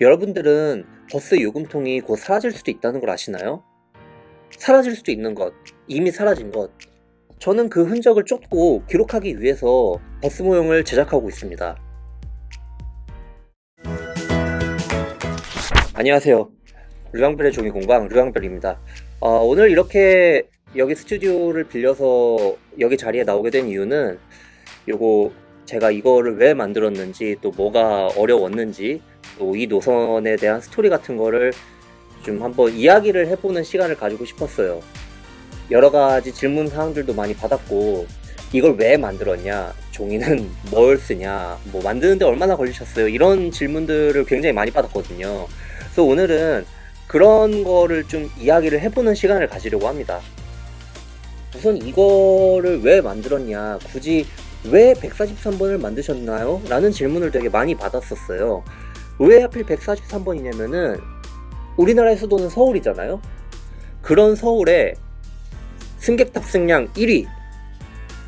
여러분들은 버스 요금통이 곧 사라질 수도 있다는 걸 아시나요? 사라질 수도 있는 것, 이미 사라진 것. 저는 그 흔적을 쫓고 기록하기 위해서 버스 모형을 제작하고 있습니다. 안녕하세요. 르왕별의 종이공방 르왕별입니다. 어, 오늘 이렇게 여기 스튜디오를 빌려서 여기 자리에 나오게 된 이유는 요거 제가 이거를 왜 만들었는지 또 뭐가 어려웠는지 또 이 노선에 대한 스토리 같은 거를 좀 한번 이야기를 해보는 시간을 가지고 싶었어요. 여러 가지 질문 사항들도 많이 받았고 이걸 왜 만들었냐 종이는 뭘 쓰냐 뭐 만드는데 얼마나 걸리셨어요 이런 질문들을 굉장히 많이 받았거든요 그래서 오늘은 그런 거를 좀 이야기를 해보는 시간을 가지려고 합니다 우선 이거를 왜 만들었냐 굳이 왜 143번을 만드셨나요? 라는 질문을 되게 많이 받았었어요 왜 하필 143번이냐면은 우리나라의 수도는 서울이잖아요 그런 서울에 승객 탑승량 1위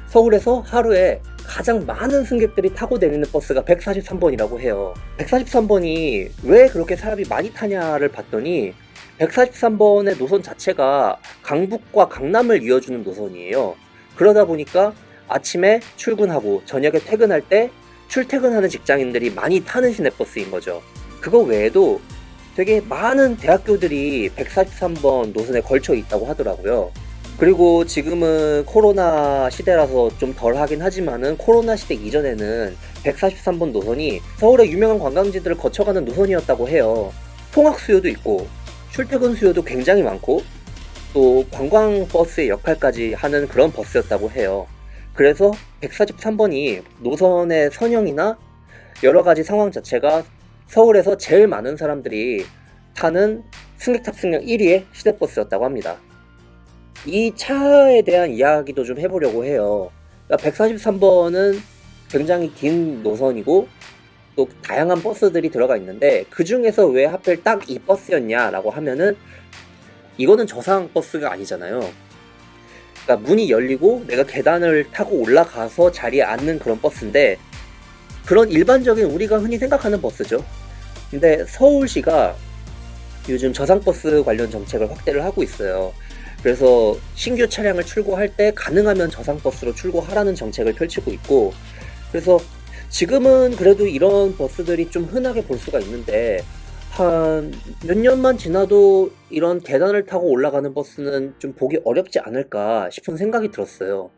서울에서 하루에 가장 많은 승객들이 타고 다니는 버스가 143번이라고 해요. 143번이 왜 그렇게 사람이 많이 타냐를 봤더니 143번의 노선 자체가 강북과 강남을 이어주는 노선이에요. 그러다 보니까 아침에 출근하고 저녁에 퇴근할 때 출퇴근하는 직장인들이 많이 타는 시내버스인 거죠. 그거 외에도 되게 많은 대학교들이 143번 노선에 걸쳐 있다고 하더라고요. 그리고 지금은 코로나 시대라서 좀 덜 하긴 하지만은 코로나 시대 이전에는 143번 노선이 서울의 유명한 관광지들을 거쳐가는 노선이었다고 해요. 통학 수요도 있고 출퇴근 수요도 굉장히 많고 또 관광 버스의 역할까지 하는 그런 버스였다고 해요. 그래서 143번이 노선의 선형이나 여러 가지 상황 자체가 서울에서 제일 많은 사람들이 타는 승객 탑승량 1위의 시내버스였다고 합니다. 이 차에 대한 이야기도 좀 해보려고 해요. 143번은 굉장히 긴 노선이고 또 다양한 버스들이 들어가 있는데 그 중에서 왜 하필 딱 이 버스였냐라고 하면은 이거는 저상 버스가 아니잖아요. 그러니까 문이 열리고 내가 계단을 타고 올라가서 자리에 앉는 그런 버스인데 그런 일반적인 우리가 흔히 생각하는 버스죠. 근데 서울시가 요즘 저상버스 관련 정책을 확대를 하고 있어요. 그래서 신규 차량을 출고할 때 가능하면 저상버스로 출고하라는 정책을 펼치고 있고 그래서 지금은 그래도 이런 버스들이 좀 흔하게 볼 수가 있는데 한 몇 년만 지나도 이런 계단을 타고 올라가는 버스는 좀 보기 어렵지 않을까 싶은 생각이 들었어요.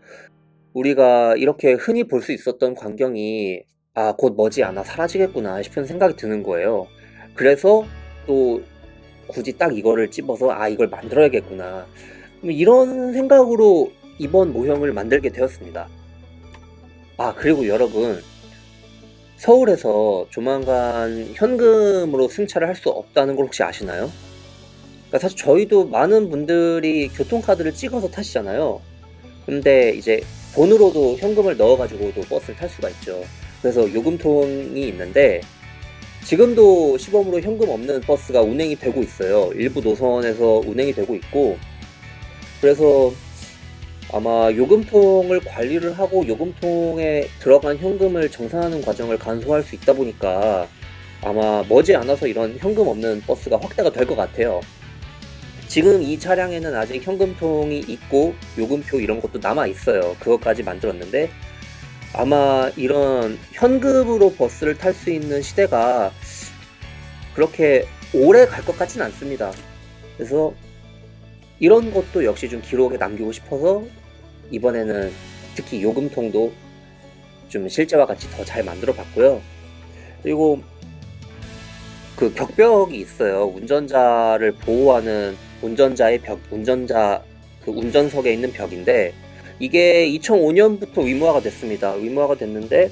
우리가 이렇게 흔히 볼 수 있었던 광경이 아, 곧 머지않아 사라지겠구나 싶은 생각이 드는 거예요. 그래서 또 굳이 딱 이거를 집어서 아, 이걸 만들어야겠구나. 이런 생각으로 이번 모형을 만들게 되었습니다. 아, 그리고 여러분. 서울에서 조만간 현금으로 승차를 할 수 없다는 걸 혹시 아시나요? 그러니까 사실 저희도 많은 분들이 교통카드를 찍어서 타시잖아요. 근데 이제 돈으로도 현금을 넣어가지고도 버스를 탈 수가 있죠. 그래서 요금통이 있는데 지금도 시범으로 현금 없는 버스가 운행이 되고 있어요. 일부 노선에서 운행이 되고 있고 그래서 아마 요금통을 관리를 하고 요금통에 들어간 현금을 정산하는 과정을 간소화할 수 있다 보니까 아마 머지않아서 이런 현금 없는 버스가 확대가 될 것 같아요. 지금 이 차량에는 아직 현금통이 있고 요금표 이런 것도 남아 있어요. 그것까지 만들었는데 아마 이런 현금으로 버스를 탈 수 있는 시대가 그렇게 오래 갈 것 같진 않습니다. 그래서 이런 것도 역시 좀 기록에 남기고 싶어서 이번에는 특히 요금통도 좀 실제와 같이 더 잘 만들어 봤고요. 그리고 그 격벽이 있어요. 운전자를 보호하는 운전자의 벽, 운전자 그 운전석에 있는 벽인데 이게 2005년부터 의무화가 됐습니다. 의무화가 됐는데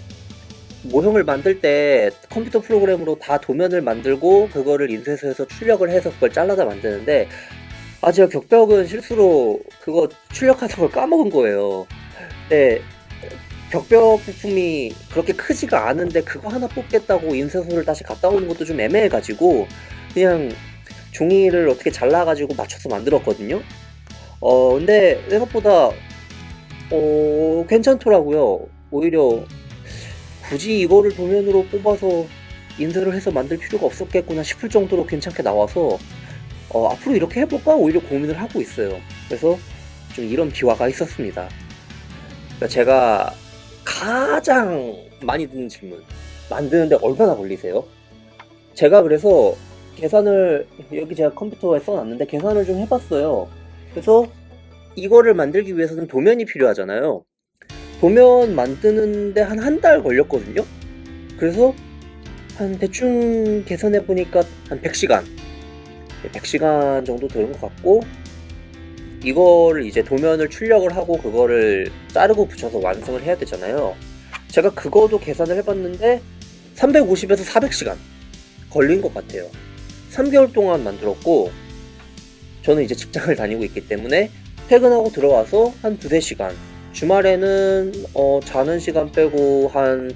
모형을 만들 때 컴퓨터 프로그램으로 다 도면을 만들고 그거를 인쇄소에서 출력을 해서 그걸 잘라다 만드는데 아 제가 격벽은 실수로 그거 출력하는 걸 까먹은 거예요. 근데 격벽 부품이 그렇게 크지가 않은데 그거 하나 뽑겠다고 인쇄소를 다시 갔다 오는 것도 좀 애매해가지고 그냥 종이를 어떻게 잘라가지고 맞춰서 만들었거든요. 어 근데 생각보다 어 괜찮더라고요. 오히려 굳이 이거를 도면으로 뽑아서 인쇄를 해서 만들 필요가 없었겠구나 싶을 정도로 괜찮게 나와서 어, 앞으로 이렇게 해볼까 오히려 고민을 하고 있어요. 그래서 좀 이런 비화가 있었습니다. 그러니까 제가 가장 많이 듣는 질문 만드는데 얼마나 걸리세요? 제가 그래서 계산을 여기 제가 컴퓨터에 써놨는데 계산을 좀 해봤어요. 그래서 이거를 만들기 위해서는 도면이 필요하잖아요. 도면 만드는데 한 한 달 걸렸거든요. 그래서 한 대충 계산해 보니까 한 100시간, 100시간 정도 되는 것 같고 이거를 이제 도면을 출력을 하고 그거를 자르고 붙여서 완성을 해야 되잖아요. 제가 그거도 계산을 해봤는데 350에서 400시간 걸린 것 같아요. 3개월 동안 만들었고 저는 이제 직장을 다니고 있기 때문에 퇴근하고 들어와서 한 두세 시간 주말에는 어, 자는 시간 빼고 한,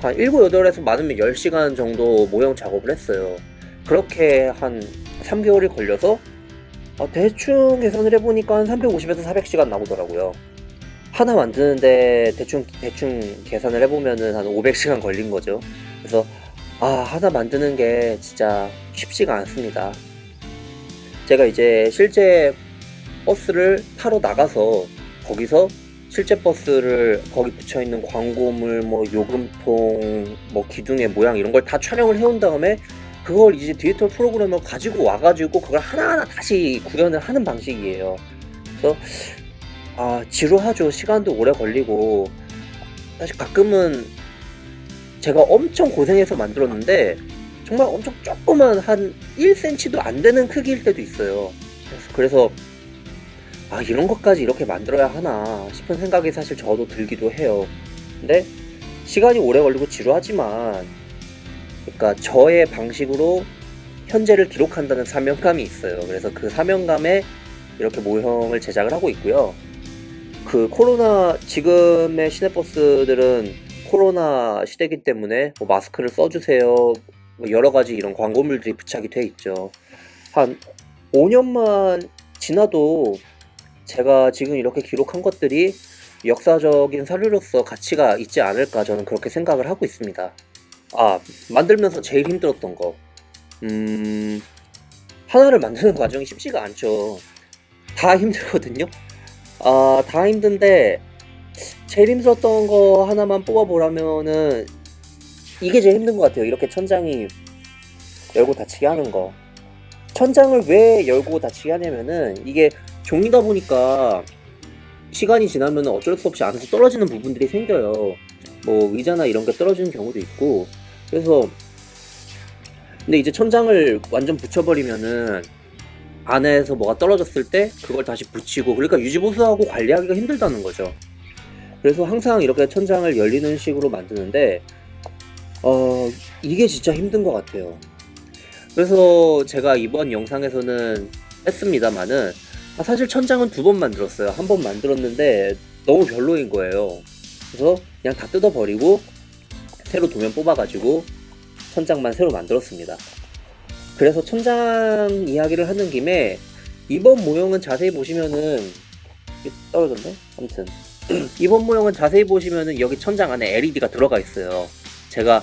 한 7, 8에서 많으면 10시간 정도 모형 작업을 했어요. 그렇게 한 3개월이 걸려서 어, 대충 계산을 해보니까 한 350에서 400시간 나오더라고요. 하나 만드는데 대충 대충 계산을 해보면은 한 500시간 걸린 거죠. 그래서 아 하나 만드는 게 진짜 쉽지가 않습니다. 제가 이제 실제 버스를 타러 나가서 거기서 실제 버스를 거기 붙여 있는 광고물 뭐 요금통 뭐 기둥의 모양 이런 걸 다 촬영을 해온 다음에 그걸 이제 디지털 프로그램을 가지고 와가지고 그걸 하나하나 다시 구현을 하는 방식이에요. 그래서 아 지루하죠. 시간도 오래 걸리고 사실 가끔은 제가 엄청 고생해서 만들었는데 정말 엄청 조그만 한 1cm도 안 되는 크기일 때도 있어요. 그래서, 아 이런 것까지 이렇게 만들어야 하나 싶은 생각이 사실 저도 들기도 해요. 근데 시간이 오래 걸리고 지루하지만 그러니까 저의 방식으로 현재를 기록한다는 사명감이 있어요. 그래서 그 사명감에 이렇게 모형을 제작을 하고 있고요. 그 코로나 지금의 시내버스들은 코로나 시대이기 때문에 뭐 마스크를 써주세요. 뭐 여러 가지 이런 광고물들이 부착이 돼 있죠. 한 5년만 지나도 제가 지금 이렇게 기록한 것들이 역사적인 사료로서 가치가 있지 않을까 저는 그렇게 생각을 하고 있습니다. 아, 만들면서 제일 힘들었던 거. 음, 하나를 만드는 과정이 쉽지가 않죠. 다 힘들거든요. 아, 다 힘든데, 제일 힘들었던 거 하나만 뽑아보라면은, 이게 제일 힘든 것 같아요. 이렇게 천장이 열고 닫히게 하는 거. 천장을 왜 열고 닫히게 하냐면은, 이게 종이다 보니까, 시간이 지나면 어쩔 수 없이 안에서 떨어지는 부분들이 생겨요. 뭐 의자나 이런 게 떨어지는 경우도 있고 그래서 근데 이제 천장을 완전 붙여버리면은 안에서 뭐가 떨어졌을 때 그걸 다시 붙이고 그러니까 유지보수하고 관리하기가 힘들다는 거죠. 그래서 항상 이렇게 천장을 열리는 식으로 만드는데 어 이게 진짜 힘든 것 같아요. 그래서 제가 이번 영상에서는 했습니다만은 아, 사실 천장은 두 번 만들었어요. 한 번 만들었는데 너무 별로인 거예요. 그래서 그냥 다 뜯어버리고 새로 도면 뽑아가지고 천장만 새로 만들었습니다. 그래서 천장 이야기를 하는 김에 이번 모형은 자세히 보시면은 떨어졌네? 아무튼 이번 모형은 자세히 보시면은 여기 천장 안에 LED가 들어가 있어요. 제가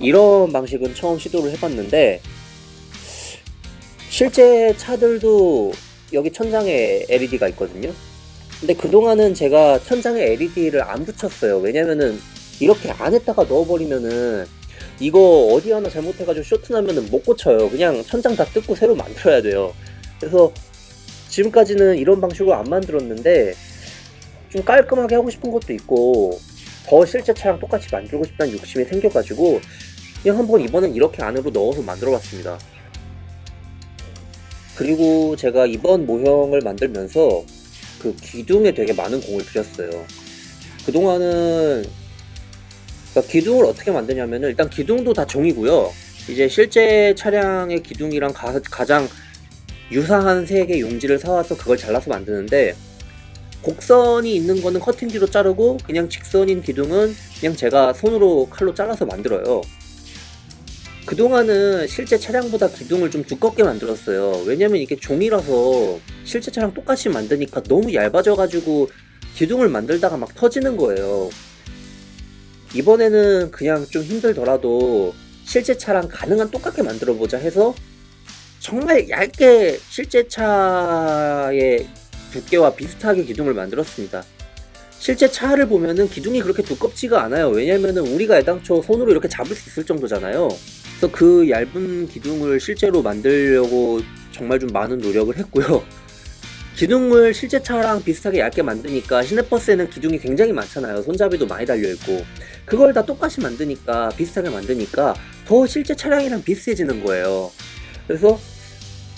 이런 방식은 처음 시도를 해봤는데 실제 차들도 여기 천장에 LED가 있거든요. 근데 그동안은 제가 천장에 LED를 안 붙였어요. 왜냐면은 이렇게 안에다가 넣어버리면은 이거 어디 하나 잘못해가지고 쇼트 나면은 못 고쳐요. 그냥 천장 다 뜯고 새로 만들어야 돼요. 그래서 지금까지는 이런 방식으로 안 만들었는데 좀 깔끔하게 하고 싶은 것도 있고 더 실제 차랑 똑같이 만들고 싶다는 욕심이 생겨가지고 그냥 한번 이번엔 이렇게 안으로 넣어서 만들어봤습니다. 그리고 제가 이번 모형을 만들면서 그 기둥에 되게 많은 공을 들였어요. 그동안은 그러니까 기둥을 어떻게 만드냐면은 일단 기둥도 다 종이고요. 이제 실제 차량의 기둥이랑 가, 가장 유사한 색의 용지를 사와서 그걸 잘라서 만드는데 곡선이 있는 거는 커팅기로 자르고 그냥 직선인 기둥은 그냥 제가 손으로 칼로 잘라서 만들어요. 그동안은 실제 차량보다 기둥을 좀 두껍게 만들었어요. 왜냐면 이게 종이라서 실제 차량 똑같이 만드니까 너무 얇아져가지고 기둥을 만들다가 막 터지는 거예요. 이번에는 그냥 좀 힘들더라도 실제 차랑 가능한 똑같게 만들어 보자 해서 정말 얇게 실제 차의 두께와 비슷하게 기둥을 만들었습니다. 실제 차를 보면은 기둥이 그렇게 두껍지가 않아요. 왜냐면은 우리가 애당초 손으로 이렇게 잡을 수 있을 정도잖아요. 그래서 그 얇은 기둥을 실제로 만들려고 정말 좀 많은 노력을 했고요. 기둥을 실제 차랑 비슷하게 얇게 만드니까 시내버스에는 기둥이 굉장히 많잖아요. 손잡이도 많이 달려있고. 그걸 다 똑같이 만드니까, 비슷하게 만드니까 더 실제 차량이랑 비슷해지는 거예요. 그래서,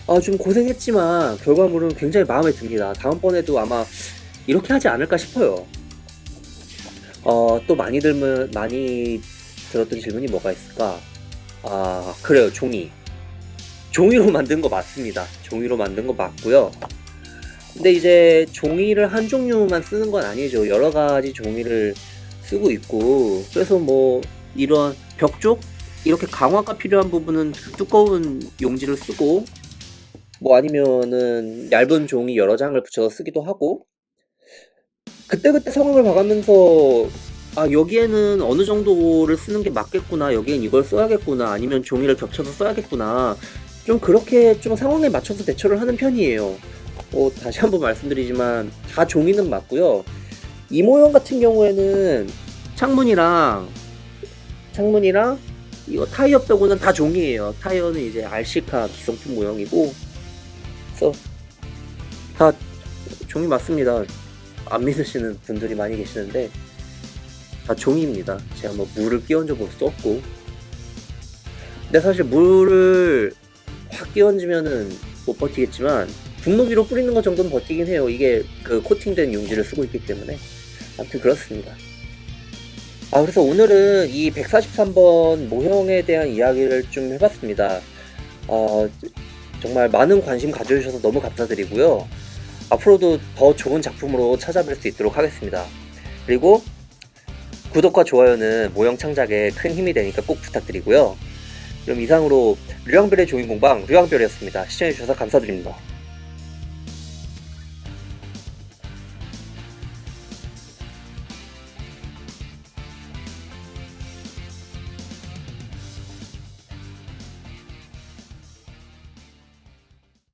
아, 좀 고생했지만 결과물은 굉장히 마음에 듭니다. 다음번에도 아마 이렇게 하지 않을까 싶어요. 어, 또 많이 들면, 많이 들었던 질문이 뭐가 있을까? 아, 그래요. 종이. 종이로 만든 거 맞습니다. 종이로 만든 거 맞고요. 근데 이제 종이를 한 종류만 쓰는 건 아니죠. 여러 가지 종이를 쓰고 있고, 그래서 뭐, 이런 벽 쪽? 이렇게 강화가 필요한 부분은 두꺼운 용지를 쓰고, 뭐 아니면은 얇은 종이 여러 장을 붙여서 쓰기도 하고, 그때그때 상황을 봐가면서, 아, 여기에는 어느 정도를 쓰는 게 맞겠구나, 여기엔 이걸 써야겠구나, 아니면 종이를 겹쳐서 써야겠구나, 좀 그렇게 좀 상황에 맞춰서 대처를 하는 편이에요. 어, 다시 한번 말씀드리지만 다 종이는 맞고요. 이 모형 같은 경우에는 창문이랑 창문이랑 이거 타이어 빼고는 다 종이에요. 타이어는 이제 RC카 기성품 모형이고 그래서 다 종이 맞습니다. 안 믿으시는 분들이 많이 계시는데 다 종이입니다. 제가 뭐 물을 끼얹어 볼 수도 없고 근데 사실 물을 확 끼얹으면은 못 버티겠지만 분무기로 뿌리는 것 정도는 버티긴 해요. 이게 그 코팅된 용지를 쓰고 있기 때문에. 아무튼 그렇습니다. 아, 그래서 오늘은 이 143번 모형에 대한 이야기를 좀 해봤습니다. 어, 정말 많은 관심 가져주셔서 너무 감사드리고요. 앞으로도 더 좋은 작품으로 찾아뵐 수 있도록 하겠습니다. 그리고 구독과 좋아요는 모형 창작에 큰 힘이 되니까 꼭 부탁드리고요. 그럼 이상으로 류양별의 종이공방 류양별이었습니다. 시청해주셔서 감사드립니다.